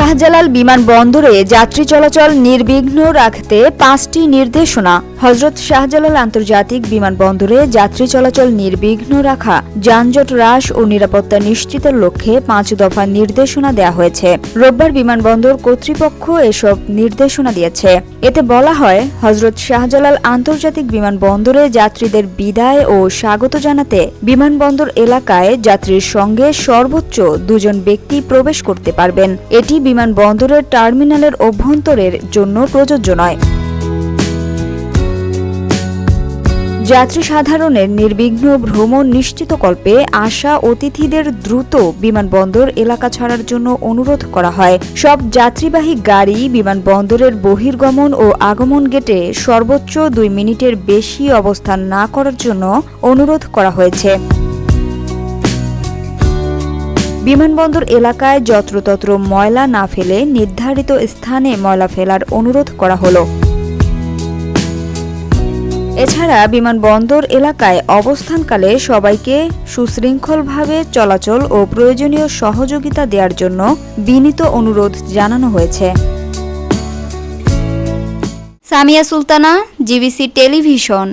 শাহজালাল বিমানবন্দরে যাত্রী চলাচল নির্বিঘ্ন রাখতে পাঁচটি নির্দেশনা। হজরত শাহজালাল আন্তর্জাতিক বিমানবন্দরে যাত্রী চলাচল নির্বিঘ্ন রাখা, যানজট হ্রাস ও নিরাপত্তা নিশ্চিতের লক্ষ্যে পাঁচ দফা নির্দেশনা দেওয়া হয়েছে। রোববার বিমানবন্দর কর্তৃপক্ষ এসব নির্দেশনা দিয়েছে। এতে বলা হয়, হজরত শাহজালাল আন্তর্জাতিক বিমানবন্দরে যাত্রীদের বিদায় ও স্বাগত জানাতে বিমানবন্দর এলাকায় যাত্রীর সঙ্গে সর্বোচ্চ দুজন ব্যক্তি প্রবেশ করতে পারবেন। এটি বিমানবন্দরের টার্মিনালের অভ্যন্তরের জন্য প্রযোজ্য নয়। যাত্রী সাধারণের নির্বিঘ্ন ভ্রমণ নিশ্চিতকল্পে আসা অতিথিদের দ্রুত বিমানবন্দর এলাকা ছাড়ার জন্য অনুরোধ করা হয়। সব যাত্রীবাহী গাড়ি বিমানবন্দরের বহির্গমন ও আগমন গেটে সর্বোচ্চ দুই মিনিটের বেশি অবস্থান না করার জন্য অনুরোধ করা হয়েছে। বিমানবন্দর এলাকায় যত্রতত্র ময়লা না ফেলে নির্ধারিত স্থানে ময়লা ফেলার অনুরোধ করা হলো। এছাড়া বিমানবন্দর এলাকায় অবস্থানকালে সবাইকে সুশৃঙ্খলভাবে চলাচল ও প্রয়োজনীয় সহযোগিতা দেওয়ার জন্য বিনীত অনুরোধ জানানো হয়েছে। Samia Sultana, GBC television.